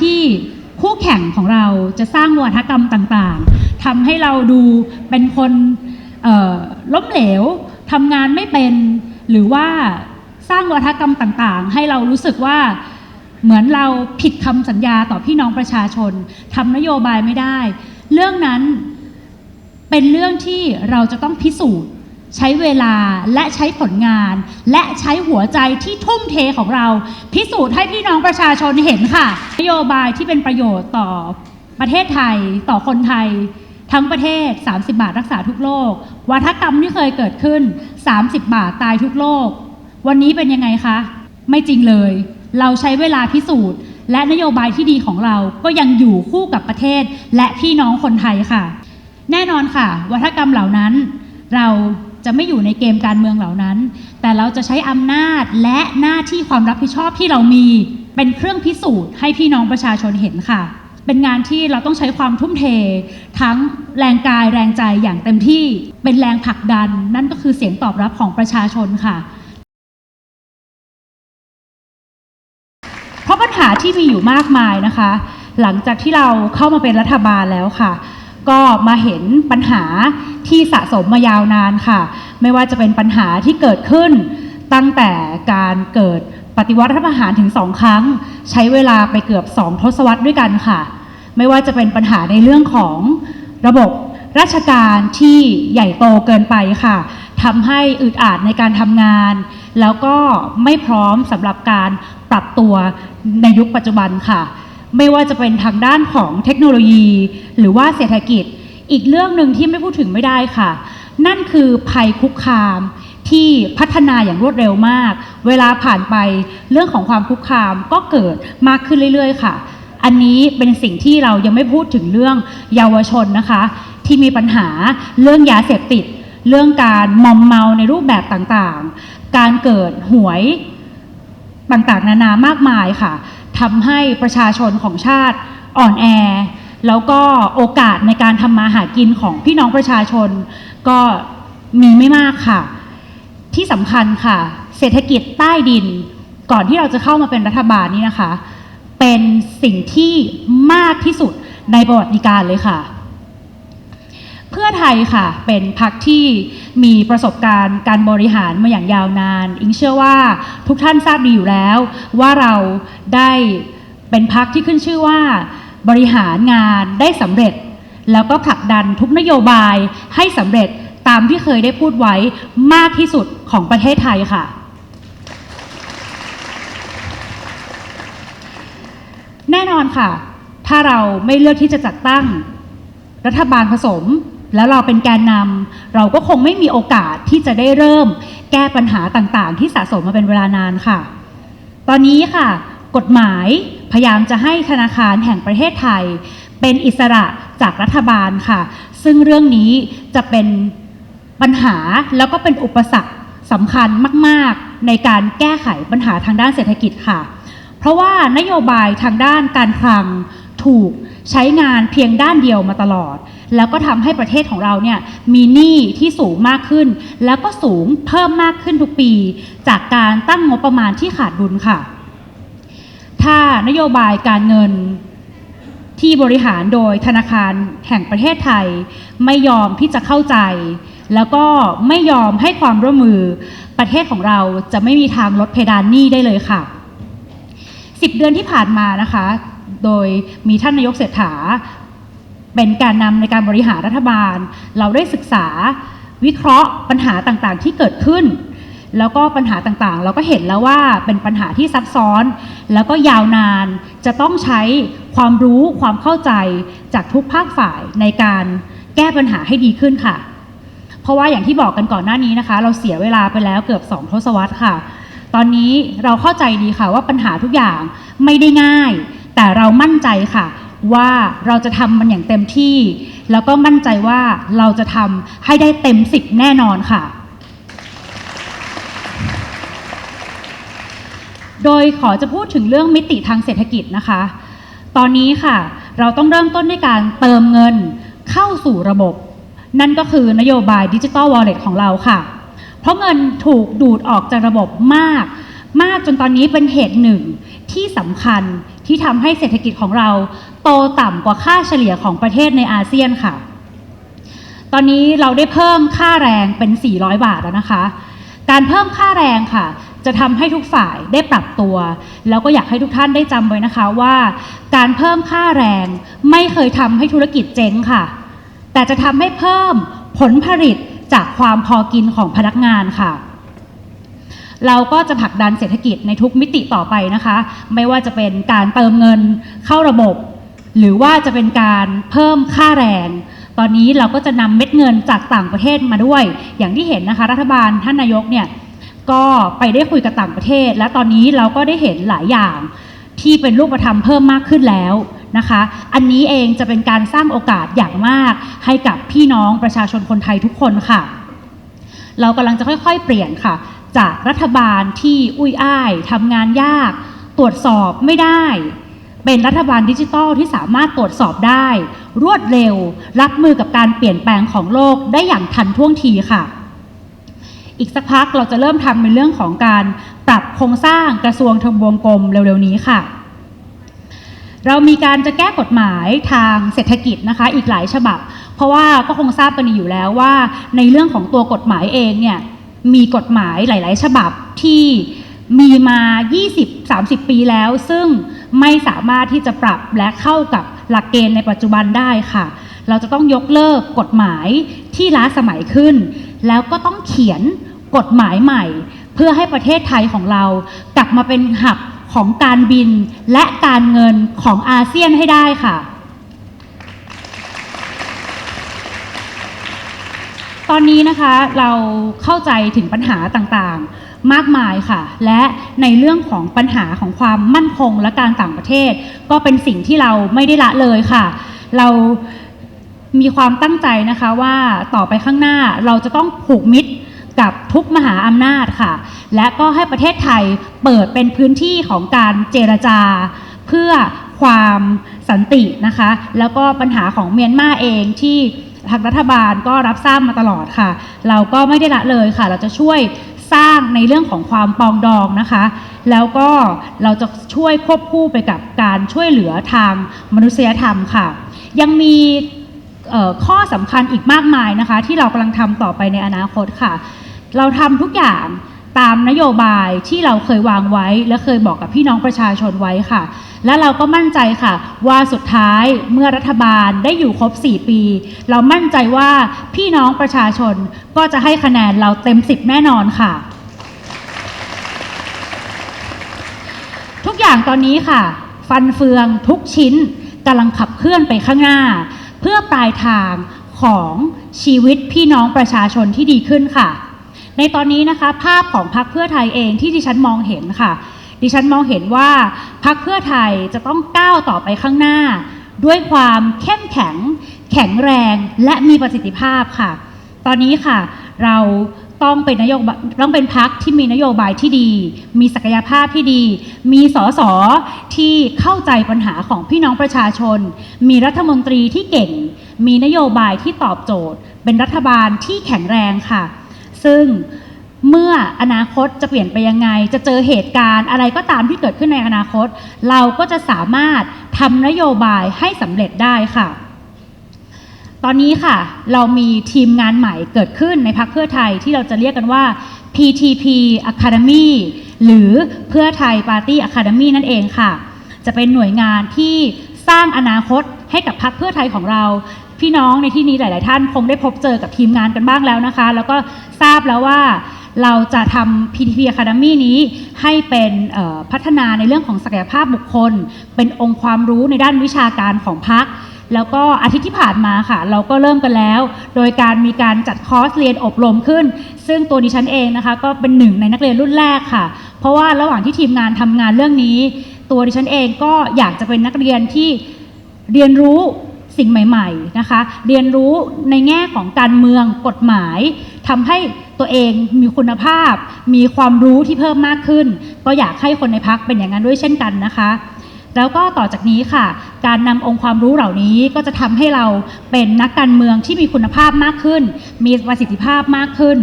ที่คู่แข่งของเราจะสร้างวัฒกรรมต่างๆทำให้เราดูเป็นคนล้มเหลวทำงานไม่เป็นหรือว่าสร้างวัฒกรรมต่างๆ ให้เรารู้สึกว่าเหมือนเราผิดคำสัญญาต่อพี่น้องประชาชนทำนโยบายไม่ได้ เรื่องนั้นเป็นเรื่องที่เราจะต้องพิสูจน์ ใช้เวลาและใช้ผลงาน และใช้หัวใจที่ทุ่มเทของเรา พิสูจน์ให้พี่น้องประชาชนเห็นค่ะ นโยบายที่เป็นประโยชน์ต่อประเทศไทยต่อคนไทย ทั้งประเทศ 30 บาทรักษาทุกโรควัฒกรรมที่เคยเกิดขึ้น 30 บาทตายทุกโรควันนี้เป็นยังไงคะ ไม่จริงเลย เราใช้เวลาพิสูจน์ และนโยบายที่ดีของเราก็ยังอยู่คู่กับประเทศและพี่น้องคนไทยค่ะ แน่นอนค่ะ วัฒกรรมเหล่านั้นเรา จะไม่อยู่ในเกมการเมืองเหล่านั้น แต่เราจะใช้อำนาจและหน้าที่ความรับผิดชอบที่เรามี เป็นเครื่องพิสูจน์ให้พี่น้องประชาชนเห็นค่ะ เป็นงานที่เราต้องใช้ความทุ่มเท ทั้งแรงกายแรงใจอย่างเต็มที่เป็นแรงผลักดัน นั่นก็คือเสียงตอบรับของประชาชนค่ะ เพราะปัญหาที่มีอยู่มากมายนะคะ หลังจากที่เราเข้ามาเป็นรัฐบาลแล้วค่ะ ก็มาเห็นปัญหาที่สะสมมายาวนานค่ะ ไม่ว่าจะเป็นปัญหาที่เกิดขึ้น ตั้งแต่การเกิดปฏิวัติรัฐประหารถึงสองครั้ง ใช้เวลาไปเกือบสองทศวรรษด้วยกันค่ะ ไม่ว่าจะเป็นปัญหาในเรื่องของระบบราชการที่ใหญ่โตเกินไปค่ะทำให้อึดอัดในการทำงาน แล้วก็ไม่พร้อมสำหรับการปรับตัวในยุคปัจจุบันค่ะ ไม่ว่าจะเป็นทางด้านของเทคโนโลยี หรือว่าเศรษฐกิจ อีกเรื่องหนึ่งที่ไม่พูดถึงไม่ได้ค่ะ นั่นคือภัยคุกคามที่พัฒนาอย่างรวดเร็วมาก เวลาผ่านไปเรื่องของความคุกคามก็เกิดมากขึ้นเรื่อยๆ ค่ะ อันนี้เป็นสิ่งที่เรายังไม่พูดถึงเรื่องเยาวชนนะคะ ที่มีปัญหาเรื่องยาเสพติด เรื่องการมอมเมาในรูปแบบต่างๆ การเกิดหวยต่างๆ นานามากมายค่ะ ทำให้ประชาชนของชาติอ่อนแอ แล้วก็โอกาสในการทำมาหากินของพี่น้องประชาชน ก็มีไม่มากค่ะ ที่สำคัญค่ะ เศรษฐกิจใต้ดิน ก่อนที่เราจะเข้ามาเป็นรัฐบาลนี้นะคะ เป็นสิ่งที่มากที่สุดในประวัติการเลยค่ะ เพื่อไทยค่ะเป็นพรรคที่มีประสบการณ์การบริหารมาอย่างยาวนาน อิงเชื่อว่าทุกท่านทราบดีอยู่แล้ว ว่าเราได้เป็นพรรคที่ขึ้นชื่อว่า บริหารงานได้สำเร็จ แล้วก็ผลักดันทุกนโยบายให้สำเร็จตามที่เคยได้พูดไว้มากที่สุดของประเทศไทยค่ะ แน่นอนค่ะ ถ้าเราไม่เลือกที่จะจัดตั้งรัฐบาลผสม แล้วเราเป็นแกนนำเราก็คงไม่มีโอกาสที่จะได้เริ่ม แก้ปัญหาต่างๆ ที่สะสมมาเป็นเวลานานค่ะ ตอนนี้ค่ะ กฎหมายพยายามจะให้ธนาคารแห่งประเทศไทย เป็นอิสระจากรัฐบาลค่ะ ซึ่งเรื่องนี้จะเป็นปัญหาแล้วก็เป็นอุปสรรคสำคัญมาก ๆ ในการแก้ไขปัญหาทางด้านเศรษฐกิจค่ะ เพราะว่านโยบายทางด้านการคลังถูก ใช้งานเพียงด้านเดียวมาตลอด แล้วก็ทำให้ประเทศของเราเนี่ยมีหนี้ที่สูงมากขึ้น แล้วก็สูงเพิ่มมากขึ้นทุกปี จากการตั้งงบประมาณที่ขาดดุลค่ะ ถ้านโยบายการเงินที่บริหารโดยธนาคารแห่งประเทศไทย ไม่ยอมที่จะเข้าใจ แล้วก็ไม่ยอมให้ความร่วมมือประเทศของเราจะไม่มีทางลดเพดานหนี้ได้เลยค่ะ 10 เดือนที่ผ่านมานะคะ โดยมีท่านนายกเศรษฐา เป็นการนำในการบริหารรัฐบาล เราได้ศึกษาวิเคราะห์ปัญหาต่างๆ ที่เกิดขึ้น แล้วก็ปัญหาต่างๆ เราก็เห็นแล้วว่าเป็นปัญหาที่ซับซ้อน แล้วก็ยาวนานจะต้องใช้ความรู้ความเข้าใจจากทุกภาคฝ่ายในการแก้ปัญหาให้ดีขึ้นค่ะ เพราะว่าอย่างที่บอกกันก่อนหน้านี้นะคะ เราเสียเวลาไปแล้วเกือบสองทศวรรษค่ะ ตอนนี้เราเข้าใจดีค่ะว่าปัญหาทุกอย่างไม่ได้ง่าย แต่เรามั่นใจค่ะว่าเราจะทำมันอย่างเต็มที่ แล้วก็มั่นใจว่าเราจะทำให้ได้เต็มสิบแน่นอนค่ะ โดยขอจะพูดถึงเรื่องมิติทางเศรษฐกิจนะคะ ตอนนี้ค่ะ เราต้องเริ่มต้นด้วยการเติมเงินเข้าสู่ระบบ นั่นก็คือนโยบายดิจิ t a ลวอลเล็ตของเราค่ะ เพราะเงินถูกดูดออกจากระบบมาก มากจนตอนนี้เป็นเหตุหนึ่งที่สำคัญ ที่ทำให้เศรษฐกิจของเราโตต่ำกว่าค่าเฉลี่ยของประเทศในอาเซียนค่ะ ตอนนี้เราได้เพิ่มค่าแรงเป็น 400 บาทแล้วนะคะ การเพิ่มค่าแรงค่ะ จะทำให้ทุกฝ่ายได้ปรับตัว แล้วก็อยากให้ทุกท่านได้จำไว้นะคะว่า การเพิ่มค่าแรงไม่เคยทำให้ธุรกิจเจ๊งค่ะ แต่จะทำให้เพิ่มผลผลิตจากความพอกินของพนักงานค่ะ เราก็จะผลักดันเศรษฐกิจในทุกมิติต่อไปนะคะ ไม่ว่าจะเป็นการเติมเงินเข้าระบบ หรือว่าจะเป็นการเพิ่มค่าแรง ตอนนี้เราก็จะนำเม็ดเงินจากต่างประเทศมาด้วย อย่างที่เห็นนะคะรัฐบาลท่านนายกเนี่ยก็ไปได้คุยกับต่างประเทศ และตอนนี้เราก็ได้เห็นหลายอย่างที่เป็นรูปธรรมเพิ่มมากขึ้นแล้วนะคะ อันนี้เองจะเป็นการสร้างโอกาสอย่างมาก ให้กับพี่น้องประชาชนคนไทยทุกคนค่ะ เรากำลังจะค่อยๆ เปลี่ยนค่ะ จากรัฐบาลที่อุ้ยอ้ายทำงานยาก ตรวจสอบไม่ได้ เป็นรัฐบาลดิจิทัลที่สามารถตรวจสอบได้ รวดเร็ว รับมือกับการเปลี่ยนแปลงของโลกได้อย่างทันท่วงทีค่ะ อีกสักพักเราจะเริ่มทำในเรื่องของการปรับโครงสร้างกระทรวงทบวงกรมเร็วๆนี้ค่ะเรามีการจะแก้กฎหมายทางเศรษฐกิจนะคะอีกหลายฉบับ เพราะว่าก็คงทราบกันอยู่แล้วว่า ในเรื่องของตัวกฎหมายเองเนี่ย มีกฎหมายหลาย ๆ ฉบับที่มีมา 20-30 ปีแล้ว ซึ่งไม่สามารถที่จะปรับและเข้ากับหลักเกณฑ์ในปัจจุบันได้ค่ะ เราจะต้องยกเลิกกฎหมายที่ล้าสมัยขึ้น แล้วก็ต้องเขียนกฎหมายใหม่ เพื่อให้ประเทศไทยของเรา กลับมาเป็นหับของการบินและการเงินของอาเซียนให้ได้ค่ะ ตอนนี้นะคะเราเข้าใจถึงปัญหาต่างๆ มากมายค่ะ และในเรื่องของปัญหาของความมั่นคงและการต่างประเทศ ก็เป็นสิ่งที่เราไม่ได้ละเลยค่ะ เรามีความตั้งใจนะคะว่าต่อไปข้างหน้าเราจะต้องผูกมิตรกับทุกมหาอำนาจค่ะ และก็ให้ประเทศไทยเปิดเป็นพื้นที่ของการเจรจา เพื่อความสันตินะคะ แล้วก็ปัญหาของเมียนมาเองที่ ทางรัฐบาลก็รับทราบมาตลอดค่ะ เราก็ไม่ได้ละเลยค่ะ เราจะช่วยสร้างในเรื่องของความปองดองนะคะ แล้วก็เราจะช่วยควบคู่ไปกับการช่วยเหลือทางมนุษยธรรมค่ะ ยังมีข้อสำคัญอีกมากมายนะคะ ที่เรากำลังทำต่อไปในอนาคตค่ะ เราทำทุกอย่าง ตามนโยบายที่เราเคยวางไว้ และเคยบอกกับพี่น้องประชาชนไว้ค่ะ และเราก็มั่นใจค่ะ ว่าสุดท้ายเมื่อรัฐบาลได้อยู่ครบ 4 ปี เรามั่นใจว่าพี่น้องประชาชนก็จะให้คะแนนเราเต็ม 10 แน่นอนค่ะ ทุกอย่างตอนนี้ค่ะ ฟันเฟืองทุกชิ้นกำลังขับเคลื่อนไปข้างหน้า เพื่อปลายทางของชีวิตพี่น้องประชาชนที่ดีขึ้นค่ะ ในตอนนี้นะคะภาพของพรรคเพื่อไทยเองที่ดิฉันมองเห็นค่ะ ดิฉันมองเห็นว่าพรรคเพื่อไทยจะต้องก้าวต่อไปข้างหน้า ด้วยความเข้มแข็ง แข็งแรง และมีประสิทธิภาพค่ะ ตอนนี้ค่ะ เราต้องเป็นนโยบายต้องเป็นพักที่มีนโยบายที่ดี มีศักยภาพที่ดี มีสสที่เข้าใจปัญหาของพี่น้องประชาชน มีรัฐมนตรีที่เก่ง มีนโยบายที่ตอบโจทย์ เป็นรัฐบาลที่แข็งแรงค่ะ ซึ่งเมื่ออนาคตจะเปลี่ยนไปยังไง จะเจอเหตุการณ์อะไรก็ตามที่เกิดขึ้นในอนาคต เราก็จะสามารถทำนโยบายให้สำเร็จได้ค่ะ ตอนนี้ค่ะ เรามีทีมงานใหม่เกิดขึ้นในพักเพื่อไทยที่เราจะเรียกกันว่า PTP Academy หรือเพื่อไทย Party Academy นั่นเองค่ะ จะเป็นหน่วยงานที่สร้างอนาคตให้กับพักเพื่อไทยของเรา พี่น้องในที่นี้หลาย ๆ ท่านคงได้พบเจอกับทีมงานกันบ้างแล้วนะคะ แล้วก็ทราบแล้วว่าเราจะทำ PTP Academy นี้ให้เป็นพัฒนาในเรื่องของศักยภาพบุคคล เป็นองค์ความรู้ในด้านวิชาการของพัก แล้วก็อาทิตย์ที่ผ่านมาค่ะ เราก็เริ่มกันแล้ว โดยการมีการจัดคอร์สเรียนอบรมขึ้น ซึ่งตัวดิฉันเองนะคะ ก็เป็นหนึ่งในนักเรียนรุ่นแรกค่ะ เพราะว่าระหว่างที่ทีมงานทำงานเรื่องนี้ ตัวดิฉันเองก็อยากจะเป็นนักเรียนที่เรียนรู้ สิ่งใหม่ๆนะคะ เรียนรู้ในแง่ของการเมืองกฎหมายทำให้ตัวเองมีคุณภาพ มีความรู้ที่เพิ่มมากขึ้น ก็อยากให้คนในพักเป็นอย่างนั้นด้วยเช่นกันนะคะ แล้วก็ต่อจากนี้ค่ะ การนำองค์ความรู้เหล่านี้ก็จะทำให้เราเป็นนักการเมืองที่มีคุณภาพมากขึ้น มีประสิทธิภาพมากขึ้น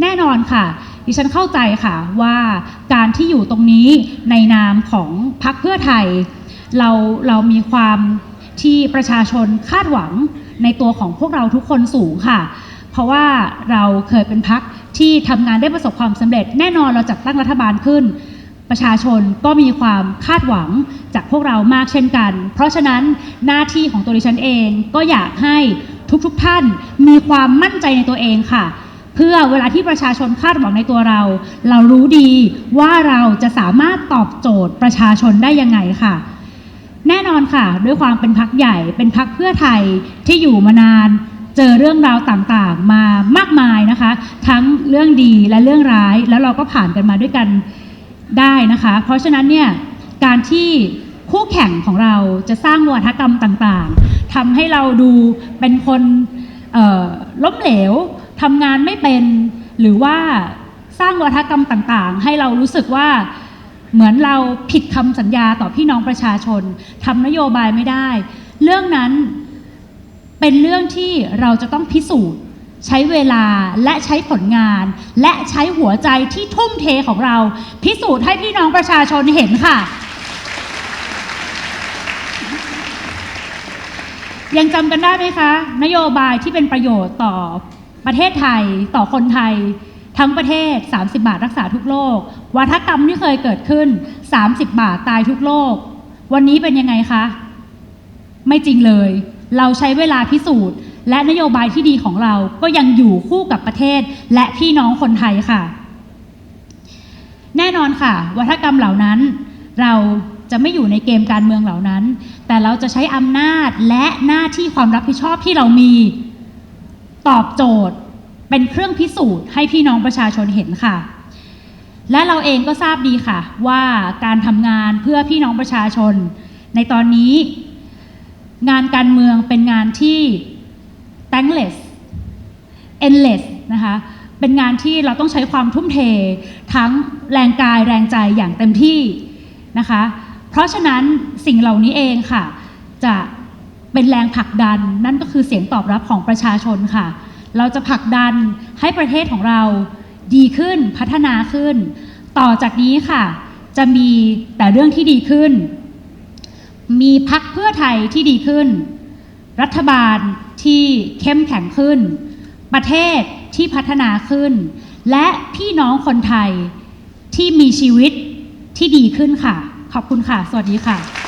แน่นอนค่ะดิฉันเข้าใจค่ะว่าการที่อยู่ตรงนี้ในนามของพรรคเพื่อไทย เราเรามีความ ที่ประชาชนคาดหวังในตัวของพวกเราทุกคนสูงค่ะ เพราะว่าเราเคยเป็นพักที่ทำงานได้ประสบความสำเร็จ แน่นอนเราจัดตั้งรัฐบาลขึ้น ประชาชนก็มีความคาดหวังจากพวกเรามากเช่นกัน เพราะฉะนั้นหน้าที่ของตัวดิฉันเองก็อยากให้ทุกๆทท่านมีความมั่นใจในตัวเองค่ะ เพื่อเวลาที่ประชาชนคาดหวังในตัวเรา เรารู้ดีว่าเราจะสามารถตอบโจทย์ประชาชนได้ยังไงค่ะ แน่นอนค่ะ ด้วยความเป็นพักใหญ่ เป็นพักเพื่อไทยที่อยู่มานาน เจอเรื่องราวต่างๆ มามากมายนะคะ ทั้งเรื่องดีและเรื่องร้าย แล้วเราก็ผ่านกันมาด้วยกันได้นะคะ เพราะฉะนั้นเนี่ยการที่คู่แข่งของเราจะสร้างวัฒกรรมต่างๆทำให้เราดูเป็นคนล้มเหลวทำงานไม่เป็น หรือว่าสร้างวัฒกรรมต่างๆ ให้เรารู้สึกว่า เหมือนเราผิดคำสัญญาต่อพี่น้องประชาชนทำนโยบายไม่ได้ เรื่องนั้นเป็นเรื่องที่เราจะต้องพิสูจน์ ใช้เวลาและใช้ผลงาน และใช้หัวใจที่ทุ่มเทของเรา พิสูจน์ให้พี่น้องประชาชนเห็นค่ะ ยังจำกันได้ไหมคะ นโยบายที่เป็นประโยชน์ต่อประเทศไทยต่อคนไทย ทั้งประเทศ 30 บาทรักษาทุกโรควัฒกรรมที่เคยเกิดขึ้น 30 บาทตายทุกโรควันนี้เป็นยังไงคะ ไม่จริงเลย เราใช้เวลาพิสูจน์ และนโยบายที่ดีของเราก็ยังอยู่คู่กับประเทศ และพี่น้องคนไทยค่ะ แน่นอนค่ะ วัฒกรรมเหล่านั้น เราจะไม่อยู่ในเกมการเมืองเหล่านั้น แต่เราจะใช้อำนาจและหน้าที่ความรับผิดชอบที่เรามี ตอบโจทย์ เป็นเครื่องพิสูจน์ให้พี่น้องประชาชนเห็นค่ะ และเราเองก็ทราบดีค่ะ ว่าการทำงานเพื่อพี่น้องประชาชน ในตอนนี้ งานการเมืองเป็นงานที่ thankless endless นะคะเป็นงานที่เราต้องใช้ความทุ่มเท ทั้งแรงกายแรงใจอย่างเต็มที่นะคะ เพราะฉะนั้นสิ่งเหล่านี้เองค่ะ จะเป็นแรงผลักดันนั่นก็คือเสียงตอบรับของประชาชนค่ะ เราจะผลักดันให้ประเทศของเราดีขึ้นพัฒนาขึ้น ต่อจากนี้ค่ะ จะมีแต่เรื่องที่ดีขึ้น มีพักเพื่อไทยที่ดีขึ้น รัฐบาลที่เข้มแข็งขึ้น ประเทศที่พัฒนาขึ้น และพี่น้องคนไทยที่มีชีวิตที่ดีขึ้นค่ะ ขอบคุณค่ะ สวัสดีค่ะ